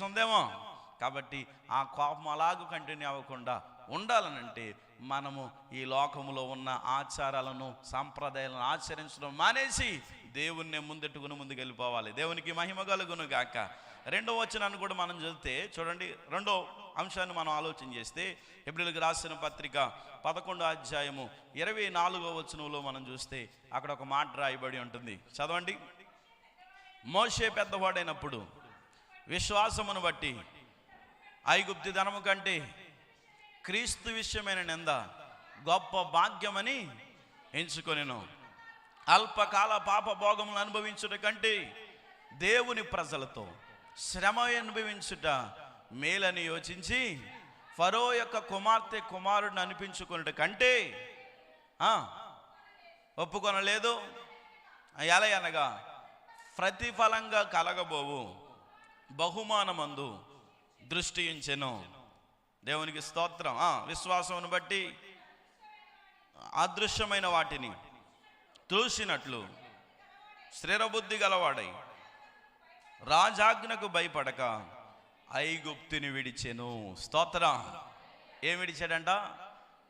ఉందేమో కాబట్టి ఆ కోపం అలాగూ కంటిన్యూ అవ్వకుండా ఉండాలనంటే మనము ఈ లోకములో ఉన్న ఆచారాలను సాంప్రదాయాలను ఆచరించడం మానేసి దేవుణ్ణి ముందెట్టుకుని ముందుకు వెళ్ళిపోవాలి దేవునికి మహిమ కలుగును గాక. రెండో వచనాన్ని కూడా మనం చదివితే చూడండి రెండో అంశాన్ని మనం ఆలోచన చేస్తే ఏప్రిల్కి రాసిన పత్రిక పదకొండో అధ్యాయము ఇరవై నాలుగో వచనంలో మనం చూస్తే అక్కడ ఒక మాట రాయబడి ఉంటుంది. చదవండి. మోషే పెద్దవాడైనప్పుడు విశ్వాసమును బట్టి ఐగుప్తి ధనము కంటే క్రీస్తు విషయమైన నింద గొప్ప భాగ్యమని ఎంచుకొనిను. అల్పకాల పాప భోగములను అనుభవించుట కంటే దేవుని ప్రజలతో శ్రమ అనుభవించుట మేలని యోచించి ఫరో యొక్క కుమార్తె కుమారుడిని అనిపించుకున్నట కంటే ఒప్పుకొనలేదు. ఎలా అనగా ప్రతిఫలంగా కలగబోవు. బహుమానమందు దృష్టి ఉంచెను దేవునికి స్తోత్రం. ఆ, విశ్వాసమును బట్టి అదృశ్యమైన వాటిని చూసినట్లు స్థిరబుద్ధి గలవాడై రాజాజ్ఞకు భయపడక ఐగుప్తుని విడిచెను. స్తోత్రం. ఏం విడిచాడంట?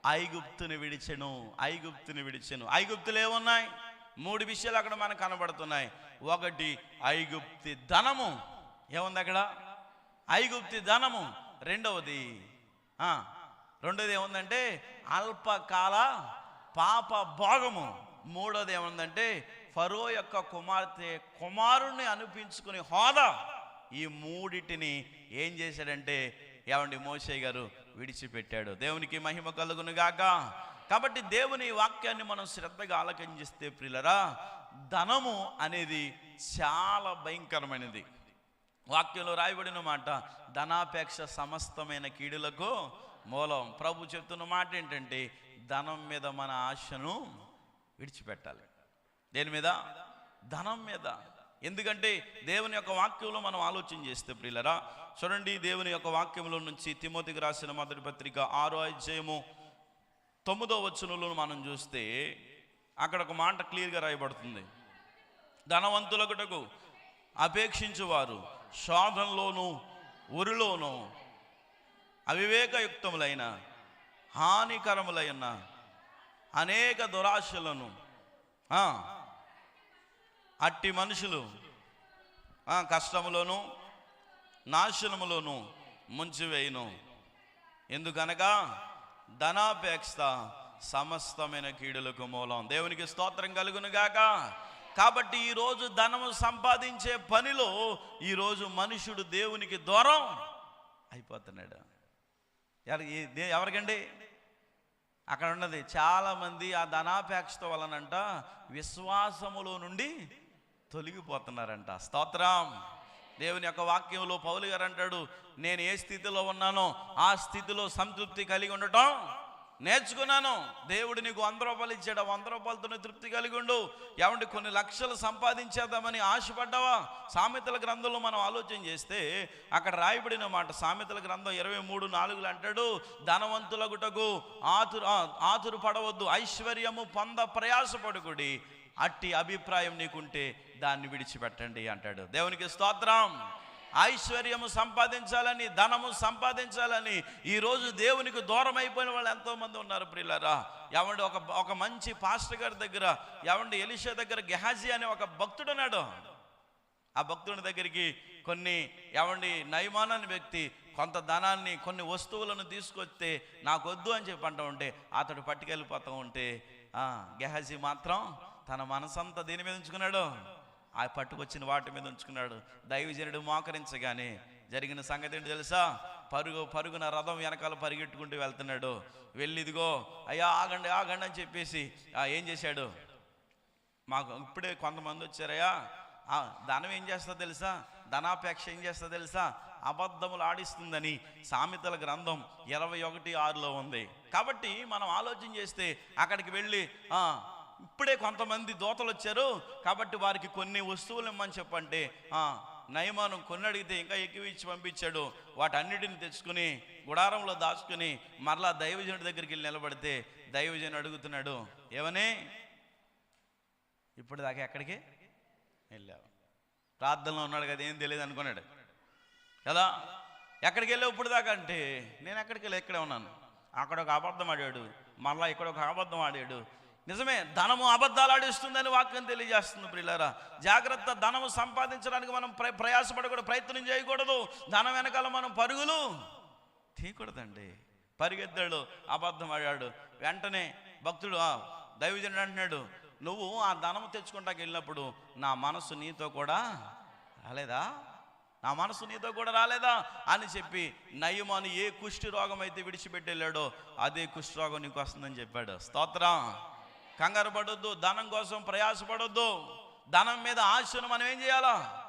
ఐగుప్తుని విడిచెను ఐగుప్తుని విడిచెను. ఐగుప్తులు ఏమున్నాయి? మూడు విషయాలు అక్కడ మనకు కనబడుతున్నాయి. ఒకటి ఐగుప్తి ధనము. ఏముంది అక్కడ? ఐగుప్తి ధనము. రెండవది. రెండోది ఏముందంటే అల్పకాల పాప భోగము. మూడోది ఏముందంటే ఫరో యొక్క కుమార్తె కుమారుణ్ణి అనిపించుకుని హోదా. ఈ మూడిటిని ఏం చేశాడంటే ఏమండి మోసే గారు విడిచిపెట్టాడు. దేవునికి మహిమ కలుగును గాక. కాబట్టి దేవుని వాక్యాన్ని మనం శ్రద్ధగా ఆలకించిస్తే ప్రిలరా ధనము అనేది చాలా భయంకరమైనది. వాక్యంలో రాయబడిన మాట ధనాపేక్ష సమస్తమైన కీడులకు మూలం. ప్రభు చెప్తున్న మాట ఏంటంటే ధనం మీద మన ఆశను విడిచిపెట్టాలి. దేని మీద? ధనం మీద. ఎందుకంటే దేవుని యొక్క వాక్యంలో మనం ఆలోచన చేస్తే ప్రియులరా చూడండి దేవుని యొక్క వాక్యంలో నుంచి తిమోతికి రాసిన మొదటి పత్రిక ఆరో అధ్యాయము తొమ్మిదో వచనంలో మనం చూస్తే అక్కడ ఒక మాట క్లియర్గా రాయబడుతుంది. ధనవంతులకుటకు అపేక్షించువారు శోధనలోను ఉరిలోను అవివేకయుక్తములైన హానికరములైన అనేక దురాశలను అట్టి మనుషులు ఆ, కష్టములోను నాశనములోను ముంచివేయును. ఎందుకనగా ధనాపేక్ష సమస్తమైన కీడులకు మూలం. దేవునికి స్తోత్రం కలుగును గాక కాబట్టి ఈరోజు ధనము సంపాదించే పనిలో ఈరోజు మనుషుడు దేవునికి దూరం అయిపోతున్నాడు. ఎవరికండి? అక్కడ ఉన్నది. చాలామంది ఆ ధనాపేక్షత వలనంట విశ్వాసములో నుండి తొలగిపోతున్నారంట. స్తోత్రం. దేవుని యొక్క వాక్యంలో పౌలు గారు అంటాడు నేను ఏ స్థితిలో ఉన్నానో ఆ స్థితిలో సంతృప్తి కలిగి ఉండటం నేర్చుకున్నాను. దేవుడు నీకు వంద రూపాయలు ఇచ్చాడు. వంద రూపాయలతోనే తృప్తి కలిగి ఉండు. ఏమంటే కొన్ని లక్షలు సంపాదించేద్దామని ఆశపడ్డావా? సామెతల గ్రంథంలో మనం ఆలోచన చేస్తే అక్కడ రాయబడిన మాట సామెతల గ్రంథం ఇరవై మూడు నాలుగులు అంటాడు ధనవంతులగుటకు ఆతురు ఆతురు పడవద్దు. ఐశ్వర్యము పొంద ప్రయాసపడుకుడి. అట్టి అభిప్రాయం నీకుంటే దాన్ని విడిచిపెట్టండి అంటాడు. దేవునికి స్తోత్రం. ఐశ్వర్యము సంపాదించాలని ధనము సంపాదించాలని ఈరోజు దేవునికి దూరం అయిపోయిన వాళ్ళు ఎంతోమంది ఉన్నారు ప్రియులరా. ఎవండి ఒక ఒక మంచి పాస్టర్ గారి దగ్గర ఎవండి ఎలిషా దగ్గర గెహాజీ అనే ఒక భక్తుడు ఉన్నాడు. ఆ భక్తుని దగ్గరికి కొన్ని ఎవండి నయమానాన్ని వ్యక్తి కొంత ధనాన్ని కొన్ని వస్తువులను తీసుకొస్తే నాకు వద్దు అని చెప్పి అంటూ ఉంటే అతడు పట్టుకెళ్ళిపోతూ ఉంటే గెహాజీ మాత్రం తన మనసంతా దేని మీద ఉంచుకున్నాడు. ఆ పట్టుకొచ్చిన వాటి మీద ఉంచుకున్నాడు. దైవజనుడు మోకరించగానే జరిగిన సంగతి ఏంటి తెలుసా? పరుగు పరుగున రథం వెనకాల పరిగెట్టుకుంటూ వెళ్తున్నాడు. వెళ్ళిదిగో అయ్యా ఆగండి ఆగండి అని చెప్పేసి ఆ, ఏం చేశాడు? మాకు ఇప్పుడే కొంతమంది వచ్చారయ్యా. ఆ, ధనం ఏం చేస్తా తెలుసా? ధనాపేక్ష ఏం చేస్తా తెలుసా? అబద్ధములు ఆడిస్తుందని సామెతల గ్రంథం ఇరవై ఒకటి ఆరులో ఉంది. కాబట్టి మనం ఆలోచన చేస్తే అక్కడికి వెళ్ళి ఇప్పుడే కొంతమంది దోతలు వచ్చారు కాబట్టి వారికి కొన్ని వస్తువులు ఇమ్మని చెప్పంటే ఆ, కొన్నడిగితే అడిగితే ఇంకా ఎక్కువ ఇచ్చి పంపించాడు. వాటన్నిటిని తెచ్చుకుని గుడారంలో దాచుకుని మరలా దైవజనుడి దగ్గరికి వెళ్ళి నిలబడితే దైవజనుడు అడుగుతున్నాడు ఏమని? ఇప్పుడు దాకా ఎక్కడికి? వెళ్ళావు. ప్రార్థనలో ఉన్నాడు కదా ఏం తెలియదు అనుకున్నాడు. కదా? ఎక్కడికి వెళ్ళావు ఇప్పుడు దాకా అంటే నేను ఎక్కడికి వెళ్ళి? ఇక్కడే ఉన్నాను. అక్కడ ఒక అబద్ధం ఆడాడు. మళ్ళీ ఇక్కడ ఒక అబద్ధం ఆడాడు. నిజమే ధనము అబద్ధాలు ఆడిస్తుందని వాక్యం తెలియజేస్తుంది ప్రియులారా. జాగ్రత్త ధనము సంపాదించడానికి మనం ప్ర ప్రయాసపడకూడదు ప్రయత్నం చేయకూడదు. ధనం వెనకాల మనం పరుగులు తీయకూడదండి. పరిగెత్తాడు అబద్ధం ఆడాడు. వెంటనే భక్తుడు దైవజనుడు అంటున్నాడు నువ్వు ఆ ధనము తెచ్చుకుంటాకి వెళ్ళినప్పుడు నా మనసు నీతో కూడా రాలేదా? నా మనసు నీతో కూడా రాలేదా? అని చెప్పి నయమాను ఏ కుష్టి రోగం అయితే విడిచిపెట్టి వెళ్ళాడో అదే కుష్టి రోగం నీకు వస్తుందని చెప్పాడు. స్తోత్రం. కంగారు పడొద్దు ధనం కోసం ప్రయాసపడొద్దు. ధనం మీద ఆశను మనం ఏం చేయాలా?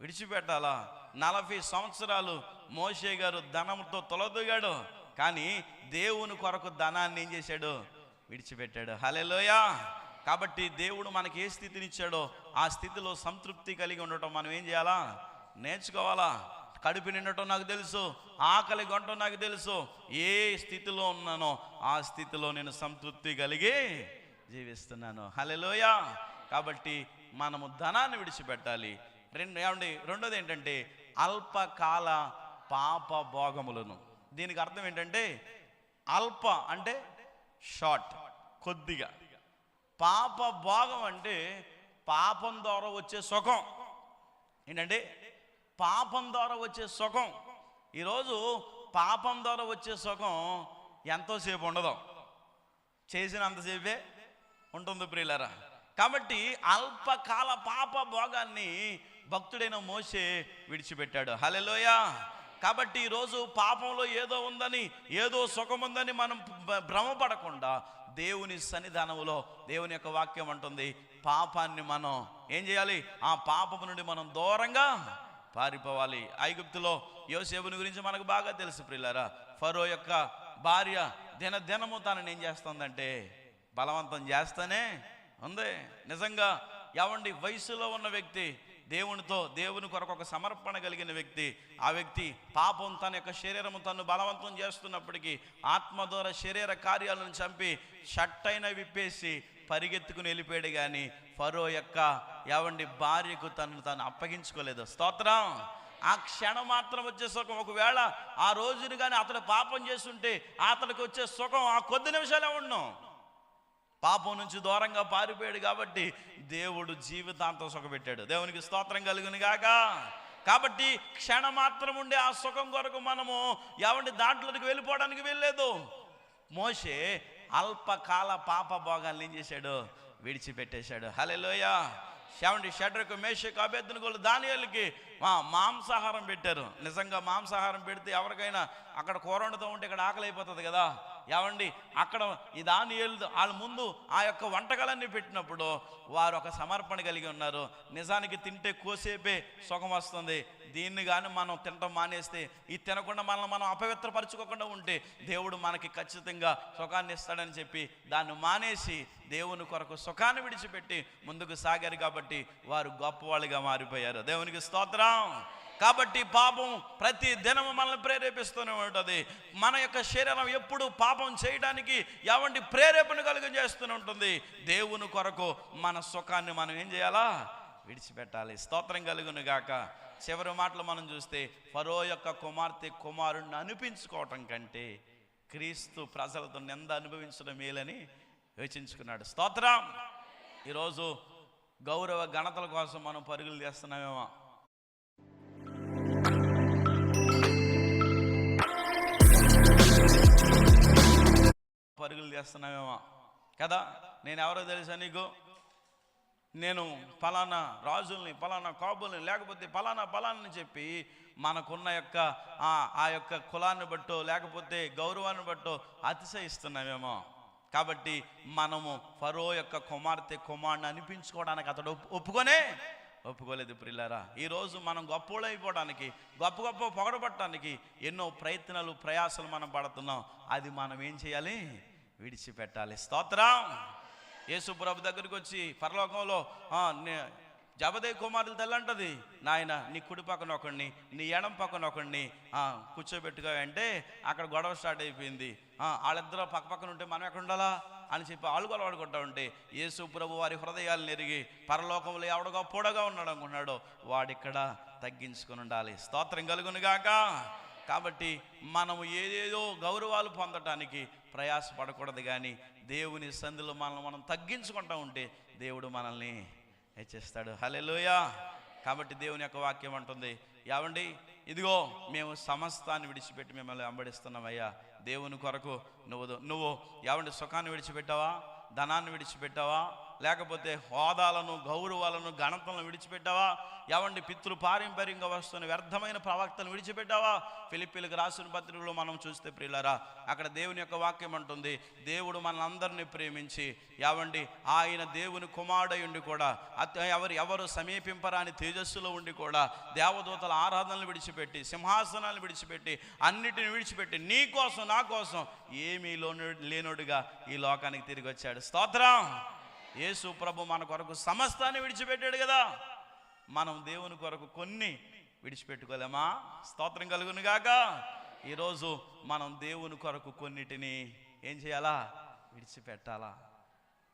విడిచిపెట్టాలా? నలభై సంవత్సరాలు మోషే గారు ధనంతో తొలదూగాడు. కానీ దేవుని కొరకు ధనాన్ని ఏం చేశాడు? విడిచిపెట్టాడు. హలెలోయా కాబట్టి దేవుడు మనకి ఏ స్థితినిచ్చాడో ఆ స్థితిలో సంతృప్తి కలిగి ఉండటం మనం ఏం చేయాలా? నేర్చుకోవాలా? కడుపు నిండటం నాకు తెలుసు ఆకలి గొంటం నాకు తెలుసు. ఏ స్థితిలో ఉన్నానో ఆ స్థితిలో నేను సంతృప్తి కలిగి జీవిస్తున్నాను. హలెలోయ కాబట్టి మనము ధనాన్ని విడిచిపెట్టాలి. రెండు ఏమండి? రెండోది ఏంటంటే అల్పకాల పాప భోగములను. దీనికి అర్థం ఏంటంటే అల్ప అంటే షార్ట్ కొద్దిగా. పాప భోగం అంటే పాపం ద్వారా వచ్చే సుఖం. ఏంటంటే పాపం ద్వారా వచ్చే సుఖం. ఈరోజు పాపం ద్వారా వచ్చే సుఖం ఎంతోసేపు ఉండదు. చేసినంతసేపే ఉంటుంది ప్రియులరా. కాబట్టి అల్పకాల పాప భోగాన్ని భక్తుడైన మోసే విడిచిపెట్టాడు. హలెలోయ కాబట్టి ఈరోజు పాపంలో ఏదో ఉందని ఏదో సుఖం ఉందని మనం భ- భ్రమపడకుండా దేవుని సన్నిధానంలో దేవుని యొక్క వాక్యం అంటుంది పాపాన్ని మనం ఏం చేయాలి? ఆ పాపము నుండి మనం దూరంగా పారిపోవాలి. ఐగుప్తులో యోసేపుని గురించి మనకు బాగా తెలుసు ప్రియులారా. ఫరో యొక్క భార్య దినదినము తనని ఏం చేస్తుందంటే బలవంతం చేస్తానే ఉంది. నిజంగా ఎవండి వయసులో ఉన్న వ్యక్తి దేవునితో దేవుని కొరకు ఒక సమర్పణ కలిగిన వ్యక్తి ఆ వ్యక్తి పాపం తన యొక్క శరీరము తను బలవంతం చేస్తున్నప్పటికీ ఆత్మ ద్వారా శరీర కార్యాలను చంపి షట్టైన విప్పేసి పరిగెత్తుకుని వెళ్ళిపోయాడు కానీ ఫరో యొక్క ఎవండి భార్యకు తను తను అప్పగించుకోలేదు. స్తోత్రం. ఆ క్షణం మాత్రం వచ్చే సుఖం. ఒకవేళ ఆ రోజుని కానీ అతడు పాపం చేస్తుంటే అతడికి వచ్చే సుఖం ఆ కొద్ది నిమిషాలే ఉన్నాం పాపం నుంచి దూరంగా పారిపోయాడు కాబట్టి దేవుడు జీవితాంతం సుఖపెట్టాడు. దేవునికి స్తోత్రం కలుగును గాక కాబట్టి క్షణం మాత్రం ఉండే ఆ సుఖం కొరకు మనము ఎవరి దాంట్లోకి వెళ్ళిపోవడానికి వెళ్ళలేదు మోషే అల్పకాల పాప భోగాలు ఏం చేశాడు? విడిచిపెట్టేశాడు. హలెలోయ శవండి షడ్రకు మేషకు అభ్యర్థులు దానియాలకి మాంసాహారం పెట్టారు. నిజంగా మాంసాహారం పెడితే ఎవరికైనా అక్కడ కూర వండుతూ ఉంటే ఇక్కడ ఆకలి అయిపోతుంది కదా. ఏమండి? అక్కడ ఈ ఏళ్ళు వాళ్ళ ముందు ఆ యొక్క వంటకాలన్నీ పెట్టినప్పుడు వారు ఒక సమర్పణ కలిగి ఉన్నారు. నిజానికి తింటే కోసేపే సుఖం వస్తుంది. దీన్ని కానీ మనం తినటం మానేస్తే ఇది తినకుండా మనల్ని మనం అపవిత్రపరచుకోకుండా ఉంటే దేవుడు మనకి ఖచ్చితంగా సుఖాన్ని ఇస్తాడని చెప్పి దాన్ని మానేసి దేవుని కొరకు సుఖాన్ని విడిచిపెట్టి ముందుకు సాగారు కాబట్టి వారు గొప్పవాళ్ళుగా మారిపోయారు. దేవునికి స్తోత్ర. కాబట్టి పాపం ప్రతి దినము మనల్ని ప్రేరేపిస్తూనే ఉంటుంది. మన యొక్క శరీరం ఎప్పుడు పాపం చేయడానికి ఎవంటి ప్రేరేపణ కలిగజేస్తూనే ఉంటుంది. దేవుని కొరకు మన సుఖాన్ని మనం ఏం చేయాలా? విడిచిపెట్టాలి. స్తోత్రం కలుగును గాక. చివరి మాటలు మనం చూస్తే ఫరో యొక్క కుమార్తె కుమారుణ్ణి అనిపించుకోవటం కంటే క్రీస్తు ప్రజలతో నింద అనుభవించడం మేలని యోచించుకున్నాడు. స్తోత్రం. ఈరోజు గౌరవ ఘనతల కోసం మనం పరుగులు చేస్తున్నామేమో పరుగులు చేస్తున్నామేమో కదా? నేను ఎవరో తెలుసా నీకు? నేను ఫలానా రాజుల్ని ఫలానా కాబుల్ని లేకపోతే ఫలానా ఫలాన్ని చెప్పి మనకున్న యొక్క ఆ యొక్క కులాన్ని బట్టో లేకపోతే గౌరవాన్ని బట్టో అతిశయిస్తున్నామేమో కాబట్టి మనము ఫరో యొక్క కుమార్తె కుమారుని అనిపించుకోవడానికి అతడు ఒప్పుకొనే? ఒప్పుకోలేదు ప్రిల్లారా ఈరోజు మనం గొప్పలైపోవడానికి గొప్ప గొప్ప పొగడబట్టడానికి ఎన్నో ప్రయత్నాలు ప్రయాసాలు మనం పడుతున్నాం. అది మనం ఏం చేయాలి? విడిచిపెట్టాలి. స్తోత్రం. యేసు ప్రభు దగ్గరికి వచ్చి పరలోకంలో జబదే కుమారులు తెల్లంటది. నాయన నీ కుడి పక్కన ఒకడిని నీ ఎడం పక్కన ఒకడిని ఆ, అంటే అక్కడ గొడవ స్టార్ట్ అయిపోయింది. ఆ, వాళ్ళిద్దరూ పక్క పక్కన ఉంటే మనం ఎక్కడ ఉండాలా? అని చెప్పి ఆళ్ళు గొడవడుకుంటా ఉంటే యేసు ప్రభు వారి హృదయాలను ఎరిగి పరలోకంలో ఎవడగా పొడగా ఉన్నాడు అనుకున్నాడు వాడిక్కడ తగ్గించుకుని ఉండాలి. స్తోత్రం కలుగునుగాక కాబట్టి మనము ఏదేదో గౌరవాలు పొందటానికి ప్రయాసపడకూడదు కానీ దేవుని సంధిలో మనల్ని మనం తగ్గించుకుంటా ఉంటే దేవుడు మనల్ని హెచ్చిస్తాడు. హలెలుయా కాబట్టి దేవుని యొక్క వాక్యం అంటుంది. ఏమండి? ఇదిగో మేము సమస్తాన్ని విడిచిపెట్టి మిమ్మల్ని వెంబడిస్తున్నామయ్యా. దేవుని కొరకు నువ్వు నువ్వు ఏమండి సుఖాన్ని విడిచిపెట్టావా? ధనాన్ని విడిచిపెట్టావా? లేకపోతే హోదాలను గౌరవాలను ఘనతలను విడిచిపెట్టావా? ఎవండి పితృ పారంపర్యంగా వస్తున్న వ్యర్థమైన ప్రవక్తను విడిచిపెట్టావా? ఫిలిపిలకు రాసిన పత్రికలో మనం చూస్తే ప్రియులరా అక్కడ దేవుని యొక్క వాక్యం అంటుంది దేవుడు మనందరినీ ప్రేమించి ఎవండి ఆయన దేవుని కుమారుడై ఉండి కూడా ఎవరు ఎవరు సమీపింపరాని తేజస్సులో ఉండి కూడా దేవదూతల ఆరాధనలు విడిచిపెట్టి సింహాసనాలు విడిచిపెట్టి అన్నిటిని విడిచిపెట్టి నీ కోసం నా కోసం ఏమీ లోను లేనోడుగా ఈ లోకానికి తిరిగి వచ్చాడు. స్తోత్రం! యేసు ప్రభు మన కొరకు సమస్తాన్ని విడిచిపెట్టాడు కదా. మనం దేవుని కొరకు కొన్ని విడిచిపెట్టుకోలేమా? స్తోత్రం కలుగును గాక. ఈరోజు మనం దేవుని కొరకు కొన్నిటిని ఏం చేయాలా? విడిచిపెట్టాలా?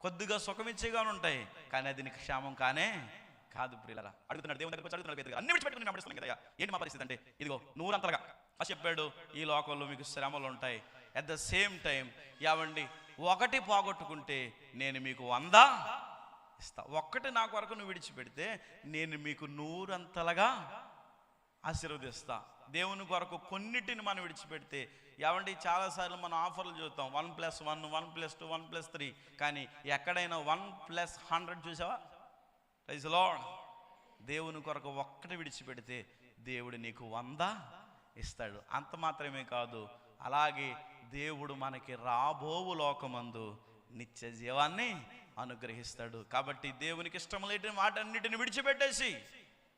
కొద్దిగా సుఖమిచ్చేగా ఉంటాయి కానీ అది నీకు క్షేమం కానే కాదు ప్రియులరా. అడుగుతున్నాడు దేవుని దగ్గరకు అడుగుతున్నాడు అన్ని విడిచిపెట్టుకుని నేను కదా. ఏంటి మా పరిస్థితి అంటే? ఇదిగో నూరంతలుగా. ఫస్ట్ చెప్పాడు ఈ లోకంలో మీకు శ్రమలు ఉంటాయి. అట్ ద సేమ్ టైం యావండి ఒకటి పోగొట్టుకుంటే నేను మీకు వంద ఇస్తా. ఒక్కటి నా కొరకు నువ్వు విడిచిపెడితే నేను మీకు నూరంతలుగా ఆశీర్వదిస్తా. దేవుని కొరకు కొన్నిటిని మనం విడిచిపెడితే ఏమంటే చాలాసార్లు మనం ఆఫర్లు చూస్తాం one plus one one plus two one plus three. కానీ ఎక్కడైనా వన్ ప్లస్ హండ్రెడ్ చూసావా? ప్రైజ్ దేవుని కొరకు ఒక్కటి విడిచిపెడితే దేవుడు నీకు వంద ఇస్తాడు. అంత మాత్రమే కాదు అలాగే దేవుడు మనకి రాబోవు లోకమందు నిత్య జీవాన్ని అనుగ్రహిస్తాడు. కాబట్టి దేవునికి ఇష్టం లేని వాటన్నిటిని విడిచిపెట్టేసి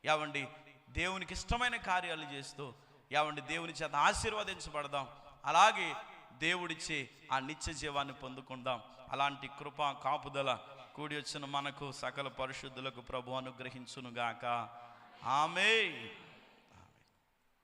ఏమండి దేవునికి ఇష్టమైన కార్యాలు చేస్తూ ఏమండి దేవుని చేత ఆశీర్వదించబడదాం. అలాగే దేవుడిచ్చే ఆ నిత్య జీవాన్ని పొందుకుందాం. అలాంటి కృప కాపుదల కూడి వచ్చిన మనకు సకల పరిశుద్ధులకు ప్రభు అనుగ్రహించునుగాక. ఆమె